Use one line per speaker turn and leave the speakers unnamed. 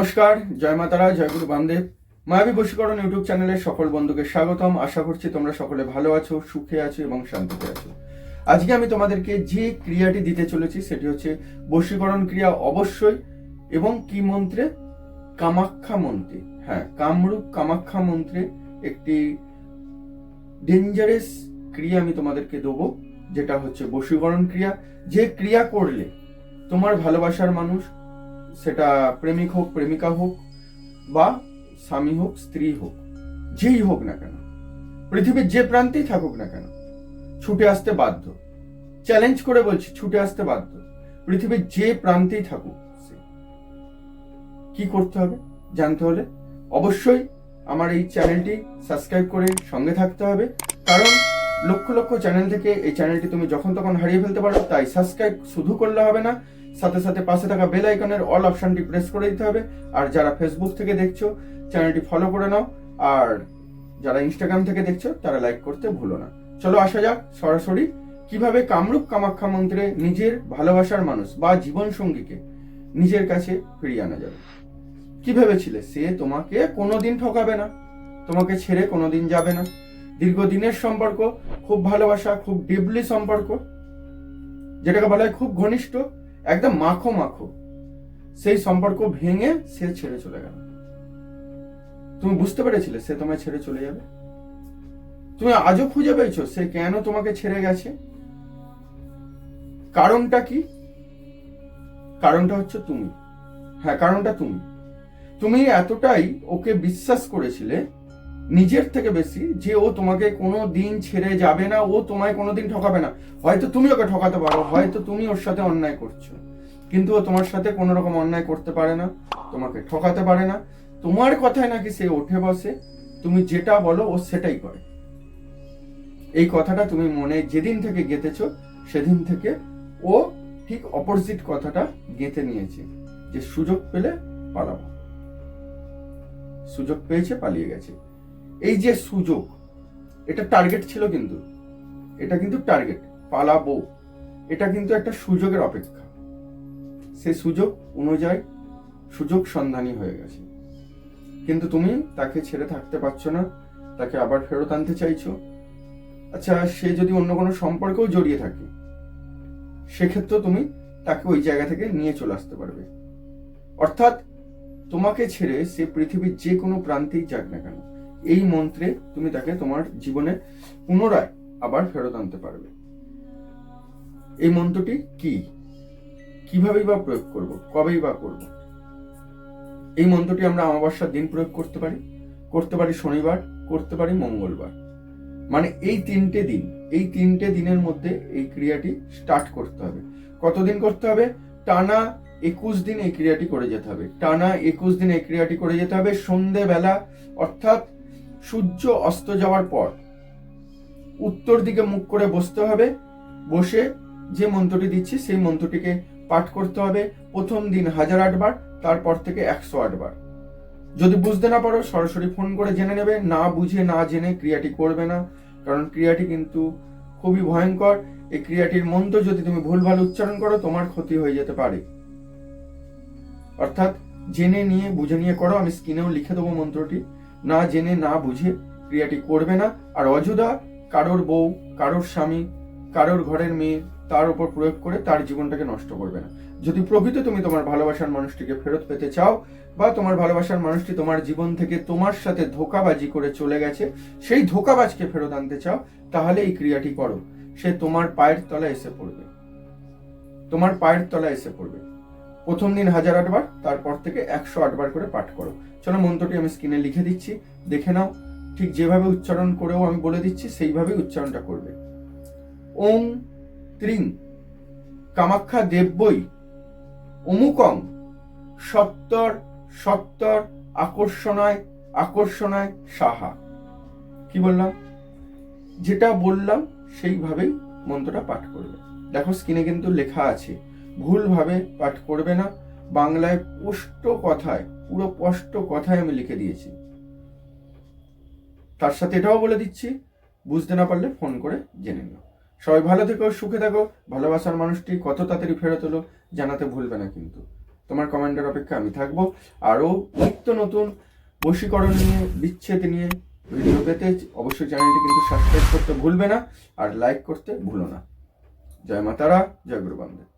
নমস্কার, জয় মাতারা, জয় গুরু বামদেব। মায়াবী বশীকরণ ইউটিউব চ্যানেলের সকল বন্ধুকে স্বাগতম। আশা করছি তোমরা সকলে ভালো আছো, সুখে আছো এবং শান্তিতে আছো। আজকে আমি তোমাদেরকে যে ক্রিয়াটি দিতে চলেছি সেটি হচ্ছে বশীকরণ ক্রিয়া অবশ্যই এবং কি মন্ত্রে? কামাখ্যা মন্ত্রে। হ্যাঁ কামরূপ কামাখ্যা মন্ত্রে একটি ডেঞ্জারাস ক্রিয়া আমি তোমাদেরকে দেবো, যেটা হচ্ছে বশীকরণ ক্রিয়া। যে ক্রিয়া করলে তোমার ভালোবাসার মানুষ সেটা প্রেমিক হোক, প্রেমিকা হোক বা স্বামী হোক, স্ত্রী হোক, যেই হোক না কেন, পৃথিবীর যে প্রান্তেই থাকুক না কেন, ছুটে আসতে বাধ্য। চ্যালেঞ্জ করে বলছি, ছুটে আসতে বাধ্য। পৃথিবীর যে প্রান্তেই থাকুক কি করতে হবে জানতে হলে? অবশ্যই আমার এই চ্যানেলটি সাবস্ক্রাইব করে সঙ্গে থাকতে হবে। কারণ লক্ষ লক্ষ চ্যানেল থেকে এই চ্যানেলটি তুমি যখন তখন হারিয়ে ফেলতে পারো, তাই সাবস্ক্রাইব শুধু করলে হবে না, সাথে সাথে পাশে থাকা বেল আইকনের অল অপশনটি প্রেস করে দিতে হবে। আর যারা ফেসবুক থেকে দেখছ চ্যানেলটি ফলো করে নাও। আর যারা ইনস্টাগ্রাম থেকে দেখছ, তারা লাইক করতে ভুলো না। চলো আসা যাক সরাসরি, কীভাবে কামরূপ কামাখ্যা মন্ত্রে নিজের ভালোবাসার মানুষ বা জীবন সঙ্গীকে নিজের কাছে ফিরিয়ে আনা যাবে? কি ভেবেছিলে? সে তোমাকে কোনোদিন ঠকাবে না। তোমাকে ছেড়ে কোনোদিন যাবে না। দীর্ঘদিনের সম্পর্ক, খুব ভালোবাসা, খুব ডিপলি সম্পর্ক, যেটাকে বলা হয় খুব ঘনিষ্ঠ, একদম মাখো মাখো। সেই সম্পর্ক ভেঙে সে ছেড়ে চলে গেল। তুমি বুঝতে পেরেছিলে সে তোমায় ছেড়ে চলে যাবে? তুমি আজও খুঁজে পেয়েছ সে কেন তোমাকে ছেড়ে গেছে? কারণটা কি? কারণটা হচ্ছে তুমি। হ্যাঁ কারণটা তুমি। তুমি এতটাই ওকে বিশ্বাস করেছিলে নিজের থেকে বেশি যে ও তোমাকে কোনো দিন ছেড়ে যাবে না, ও তোমায় কোনো দিন ঠকাবে না। হয়তো তুমি ওকে ঠকাতে পারো, হয়তো তুমি ওর সাথে অন্যায় করছ। কিন্তু ও তোমার সাথে কোনো রকম অন্যায় করতে পারে না, তোমাকে ঠকাতে পারে না। তোমার কথায় নাকি সে ওঠে বসে, তুমি যেটা বলো ও সেটাই করে। এই কথাটা তুমি মনে যেদিন থেকে গেঁথেছো, সেদিন থেকে ও ঠিক অপোজিট কথাটা গেঁথে নিয়েছে, যে সুযোগ পেলে পালাবো। সুযোগ পেয়েছে, পালিয়ে গেছে। এই যে সুযোগ, এটা টার্গেট ছিল কিন্তু। এটা কিন্তু টার্গেট পালাবো। এটা কিন্তু একটা সুযোগের অপেক্ষা। সে সুযোগ অনুযায়ী সুযোগ সন্ধানী হয়ে গেছে। কিন্তু তুমি তাকে ছেড়ে থাকতে পারছ না, তাকে আবার ফেরত আনতে চাইছো। আচ্ছা সে যদি অন্য কোনো সম্পর্কেও জড়িয়ে থাকে, সেক্ষেত্রে তুমি তাকে ওই জায়গা থেকে নিয়ে চলে আসতে পারবে। অর্থাৎ তোমাকে ছেড়ে সে পৃথিবীর যে কোনো প্রান্তেই যাক না কেন এই মন্ত্রে তুমি তাকে তোমার জীবনে পুনরায় আবার ফেরত আনতে পারবে। এই মন্ত্রটি কি? কিভাবেই বা প্রয়োগ করব? কবেই বা করব? এই মন্ত্রটি আমরা অমাবস্যার দিন প্রয়োগ করতে পারি। করতে পারি শনিবার, করতে পারি মঙ্গলবার। মানে এই তিনটে দিন, এই তিনটে দিনের মধ্যে এই ক্রিয়াটি স্টার্ট করতে হবে। কতদিন করতে হবে? টানা একুশ দিন এই ক্রিয়াটি করে যেতে হবে। টানা একুশ দিন এই ক্রিয়াটি করে যেতে হবে সন্ধেবেলা, অর্থাৎ সূর্য অস্ত যাওয়ার পর উত্তর দিকে মুখ করে বসতে হবে। বসে যে মন্ত্রটি দিচ্ছি, সেই মন্ত্রটিকে পাঠ করতে হবে। প্রথম দিন হাজার আটবার তারপর থেকে একশো আটবার যদি বুঝতে না পারো, সরাসরি ফোন করে জেনে নেবে। না বুঝে, না জেনে ক্রিয়াটি করবে না, কারণ ক্রিয়াটি কিন্তু খুবই ভয়ঙ্কর। এই ক্রিয়াটির মন্ত্র যদি তুমি ভুলভাল উচ্চারণ করো, তোমার ক্ষতি হয়ে যেতে পারে। অর্থাৎ জেনে নিয়ে, বুঝে নিয়ে করো। আমি স্ক্রিনেও লিখে দেবো মন্ত্রটি। না জেনে না বুঝে ক্রিয়াটি করবে না। আর অযথা কারোর বউ, কারোর স্বামী, কারোর ঘরের মেয়ে, তার উপর প্রয়োগ করে তার জীবনটাকে নষ্ট করবে না। যদি প্রকৃত তুমি তোমার ভালোবাসার মানুষটিকে ফেরত পেতে চাও, বা তোমার ভালোবাসার মানুষটি তোমার জীবন থেকে তোমার সাথে ধোকাবাজি করে চলে গেছে, সেই ধোকাবাজকে ফেরত আনতে চাও, তাহলে এই ক্রিয়াটি করো। সে তোমার পায়ের তলায় এসে পড়বে। তোমার পায়ের তলায় এসে পড়বে। প্রথম দিন হাজার আটবার, তারপর থেকে একশো আটবার করে পাঠ করো। চলো মন্ত্রটি আমি স্ক্রিনে লিখে দিচ্ছি, দেখে নাও। ঠিক যেভাবে উচ্চারণ করেও আমি বলে দিচ্ছি, সেইভাবেই উচ্চারণটা করবে। ওং ত্রিং কামাখ্যা দেব্যই অমুকং সত্তর সত্তর আকর্ষণায় আকর্ষণায় সাহা। কি বললাম? যেটা বললাম, সেইভাবেই মন্ত্রটা পাঠ করবে। দেখো স্ক্রিনে কিন্তু লেখা আছে। ভুলভাবে পাঠ করবে না। বাংলায় স্পষ্ট কথায়, পুরো স্পষ্ট কথায় আমি লিখে দিয়েছি। তার সাথে এটাও বলে দিচ্ছি, বুঝতে না পারলে ফোন করে জেনে নিও। সবাই ভালো থেকো, সুখে থাকো। ভালোবাসার মানুষটি কত তাড়াতাড়ি ফেরত হলো জানাতে ভুলবে না কিন্তু। তোমার কমেন্টের অপেক্ষা আমি থাকব। আরও নিত্য নতুন বশীকরণ নিয়ে, বিচ্ছেদ নিয়ে ভিডিও পেতে অবশ্যই চ্যানেলটি কিন্তু সাবস্ক্রাইব করতে ভুলবে না। আর লাইক করতে ভুলো না। জয় মাতারা জয় গুরু বান্ধব